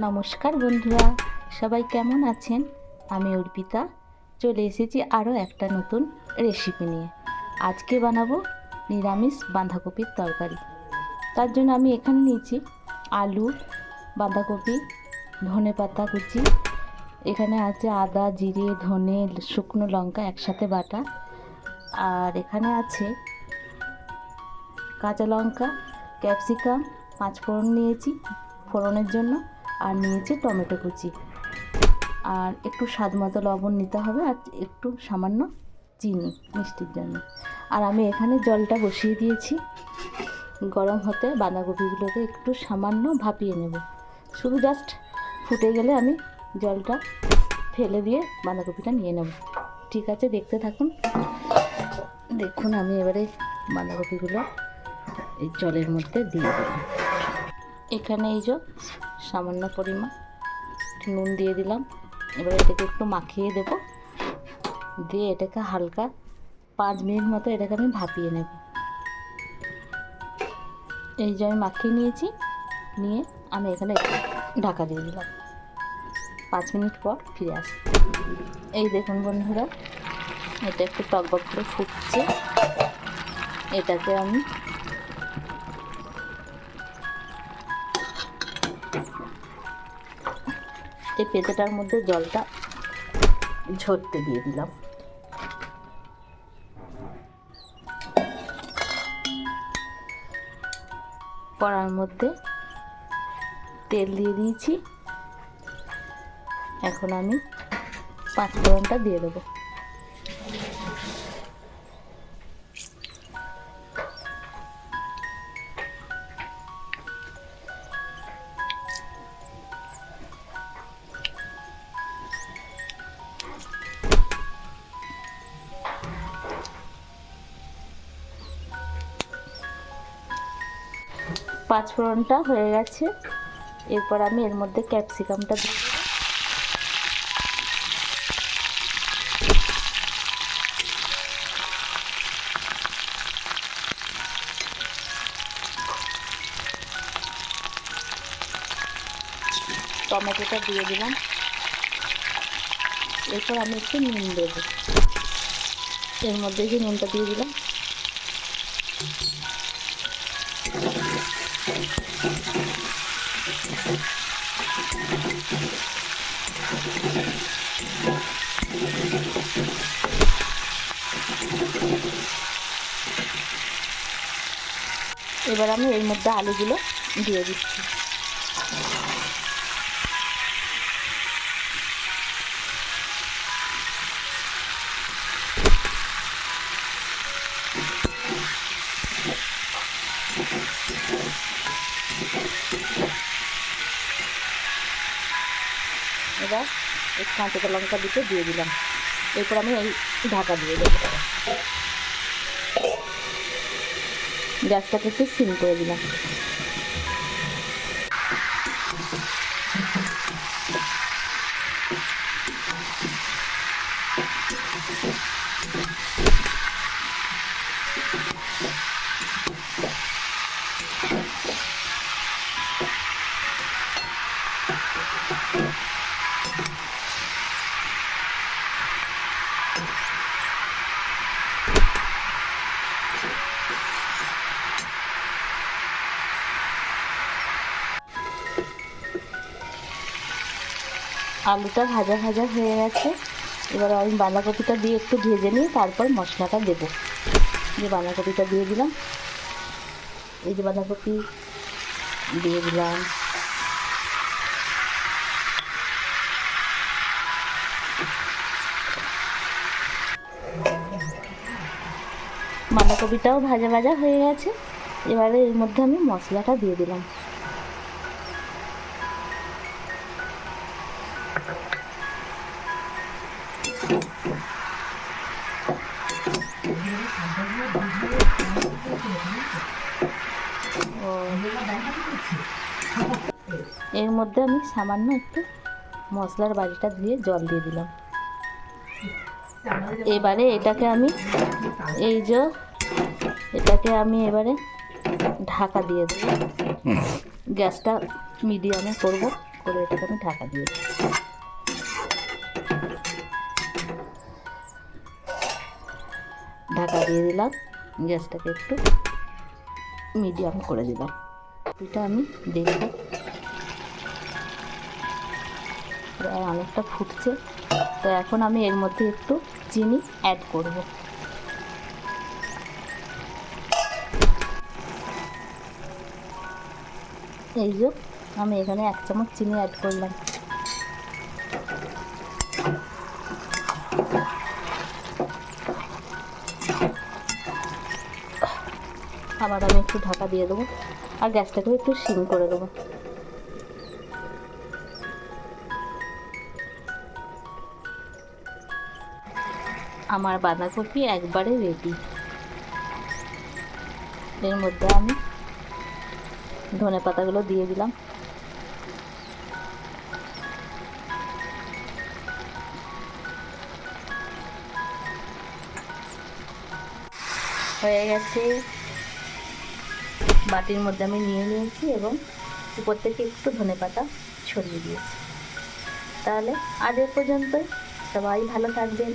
নমস্কার বন্ধুরা, সবাই কেমন আছেন? আমি অর্পিতা, চলে এসেছি আরও একটা নতুন রেসিপি নিয়ে। আজকে বানাবো নিরামিষ বাঁধাকপির তরকারি। তার জন্য আমি এখানে নিয়েছি আলু, বাঁধাকপি, ধনে পাতা কুচি। এখানে আছে আদা, জিরে, ধনে, শুকনো লঙ্কা, একসাথে বাটা। আর এখানে আছে কাঁচা লঙ্কা, ক্যাপসিকাম পাঁচ ফোড়ন নিয়েছি ফোড়নের জন্য। আর নিয়েছি টমেটো কুচি। আর একটু স্বাদ মতো লবণ নিতে হবে আর একটু সামান্য চিনি, মিষ্টির জন্য। আর আমি এখানে জলটা বসিয়ে দিয়েছি। গরম হতে বাঁধাকপিগুলোকে একটু সামান্য ভাপিয়ে নেব। শুধু জাস্ট ফুটে গেলে আমি জলটা ফেলে দিয়ে বাঁধাকপিটা নিয়ে নেব। ঠিক আছে, দেখতে থাকুন। দেখুন, আমি এবারে বাঁধাকপিগুলো এই জলের মধ্যে দিয়ে দিলাম। এখানে এই যে সামান্য পরিমাণ। নুন দিয়ে দিলাম। এবার এটাকে একটু মাখিয়ে দেব। দিয়ে এটাকে হালকা পাঁচ মিনিট মতো এটাকে আমি ভাপিয়ে নেব। এই যে আমি মাখিয়ে নিয়েছি, নিয়ে আমি এখানে ঢাকা দিয়ে দিলাম। পাঁচ মিনিট পর ফিরে আসি এই দেখুন বন্ধুরা, এটা একটু টকবক করে ফুটছে। এটাকে আমি এই পেঁপেটার মধ্যে জলটা ঝরতে দিয়ে দিলাম। কড়ার মধ্যে তেল দিয়ে দিয়েছি। এখন আমি পাঁচ ফোড়নটা দিয়ে দেবো। পাঁচ ফোড়নটা হয়ে গেছে। এরপর আমি এর মধ্যে ক্যাপসিকামটা দিয়ে দেবো। টমেটোটা দিয়ে দিলাম। এরপর আমি একটু নুন দেবো। এর মধ্যে যে নুনটা দিয়ে দিলাম এবার আমি এর মধ্যে আলুগুলো দিয়ে দিচ্ছি। এবার এই কাঁচা লঙ্কা দুটো দিয়ে দিলাম এরপর আমি এই ঢাকা দিয়ে দেবো গ্যাসটাকে একটু সিম করে দিলাম আলুটা ভাজা ভাজা হয়ে গেছে। এবার আমি বাঁধাকপিটা দিয়ে একটু ভেজে নিয়ে তারপর মশলাটা দেবো। যে বাঁধাকপিটা দিয়ে দিলাম। এই যে বাঁধাকপি দিয়ে দিলাম। বাঁধাকপিটাও ভাজা ভাজা হয়ে গেছে। এবারে এর মধ্যে আমি মশলাটা দিয়ে দিলাম। এর মধ্যে আমি সামান্য একটু মশলার বাড়িটা দিয়ে জল দিয়ে দিলাম। এবারে এটাকে আমি এই যে এটাকে আমি এবারে ঢাকা দিয়ে দেবো। গ্যাসটা মিডিয়ামে করব করে এটাকে আমি ঢাকা দিয়ে দিই ঢাকা দিয়ে দিলাম, গ্যাসটাকে একটু মিডিয়াম করে দিলাম। এটা আমি দেখব। প্রায় অনেকটা ফুটছে, তো এখন আমি এর মধ্যে একটু চিনি অ্যাড করব। এই যে, আমি এখানে এক চামচ চিনি অ্যাড করলাম। আবার আমি একটু ঢাকা দিয়ে দেবো। আর গ্যাসটাকেও একটু সিম করে দেবো। আমার বাঁধাকপি একবারে রেডি এর মধ্যে আমি ধনে পাতাগুলো দিয়ে দিলাম। হয়ে গেছে। বাটির মধ্যে আমি নিয়ে নিয়েছি এবং উপর থেকে একটু ধনে পাতা ছড়িয়ে দিয়েছি। তাহলে আজ পর্যন্ত সবাই ভালো থাকবেন।